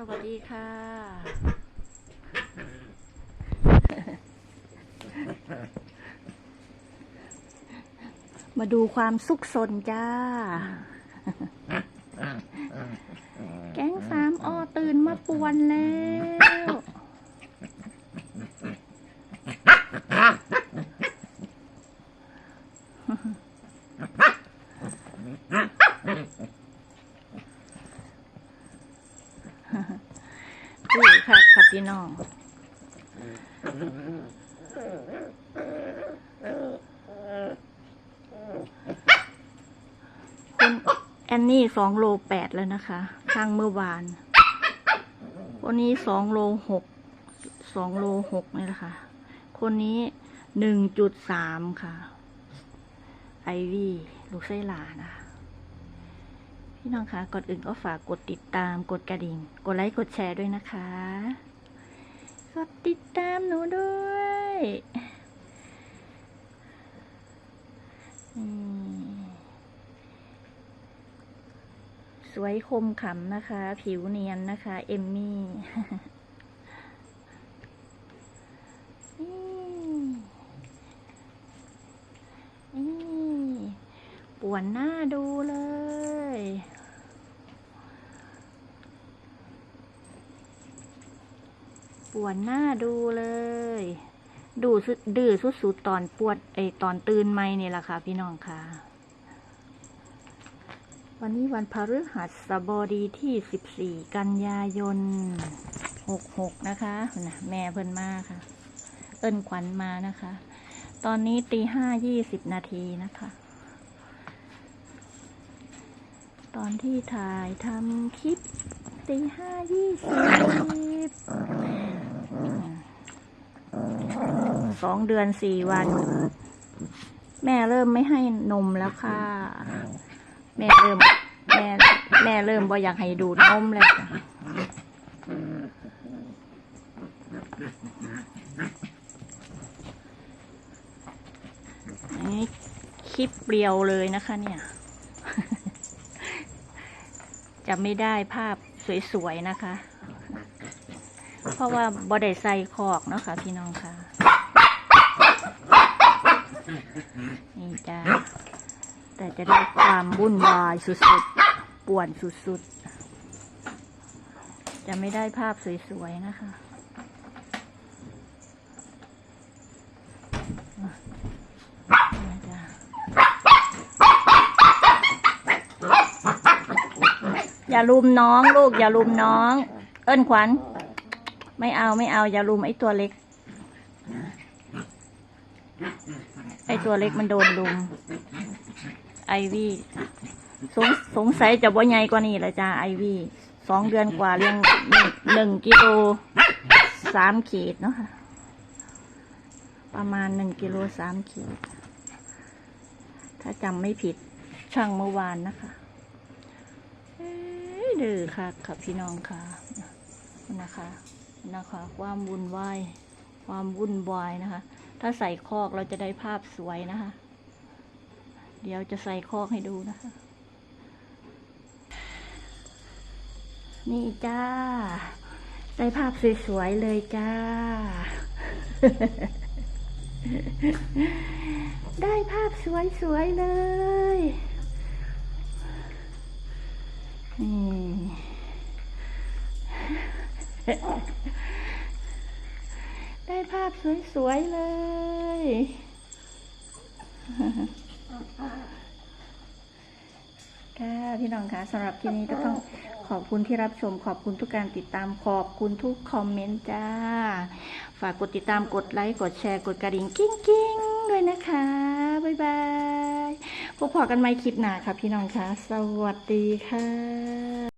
สวัสดีค่ะ มาดูความสุขสนจ้า แก๊งสามออตื่นมาป่วนแล้ว ดูค่ะครับพี่น้องคุณแอนนี่สองโลแปดแล้วนะคะช่างเมื่อวานคนนี้สองโลหกสองโลหกนี่แหละค่ะ คนนี้หนึ่งจุดสามค่ะ ไอวี่ลูกไส้หลานะคะ พี่น้องคะก่อนอื่นก็ฝากกดติดตามกดกระดิ่ง กดไลค์กดแชร์ด้วยนะคะ กดติดตามหนูด้วยสวยคมขำนะคะ ผิวเนียนนะคะ เอมมี่นี่นี่ปวนหน้าดูเลย ปวนหน้าดูเลย ดูสุดดื้อสุดๆตอนปวดไอตอนตื่นไม่เนี่ยแหละค่ะ พี่น้องค่ะ วันนี้วันพฤหัสบดีที่ 14 กันยายน 66 นะคะนะแม่เพิ่นมาค่ะ เอิ้นขวัญมานะคะ ตอนนี้ตีห้ายี่สิบนาทีนะคะ ตอนที่ถ่ายทำคลิปตีห้ายี่สิบ สองเดือนสี่วัน แม่เริ่มไม่ให้นมแล้วค่ะ แม่เริ่ม แม่แม่เริ่มบ่อยากให้ดูดนมเลยค่ะอันนี้คลิปเปรียวเลยนะคะเนี่ย จะไม่ได้ภาพสวย ๆ นะคะ เพราะว่าบอได้ใส่คอกเนาะค่ะพี่น้องค่ะ นี่จ้าแต่จะได้ความวุ่นวายสุดๆป่วนสุดๆ จะไม่ได้ภาพสวยๆนะคะนี่จ้ะอย่าลุมน้องลูกอย่าลุมน้อง เอิ้นขวัญ ไม่เอาไม่เอาอย่าลุมไอ้ตัวเล็ก ไอตัวเล็กมันโดนลุม ไอวี่สงสงสัยจะบ่ใหญ่กว่านี้ละจ้าไอวี่สองเดือนกว่าเลี้ยงหนึ่งกิโลสามขีดเนาะค่ะประมาณหนึ่งกิโลสามขีด ถ้าจำไม่ผิดช่างเมื่อวานนะคะเดื้อค่ะค่ะพี่น้องค่ะนะคะ นะคะ ความวุ่นวาย ความวุ่นวายนะคะ ถ้าใส่คอกเราจะได้ภาพสวยนะคะ เดี๋ยวจะใส่คอกให้ดูนะคะ นี่จ้า ได้ภาพสวยๆเลยจ้า ได้ภาพสวยๆเลยนี่ ได้ภาพสวยๆเลย ค่ะพี่น้องคะสำหรับที่นี้ก็ต้องขอบคุณที่รับชมขอบคุณทุกการติดตามขอบคุณทุกคอมเมนต์จ้า ฝากกดติดตามกดไลค์กดแชร์กดกระดิ่งกิ้งกิ้งๆด้วยนะคะ บ๊ายบายพบพอกันใหม่คลิปหน้าค่ะพี่น้องคะสวัสดีค่ะ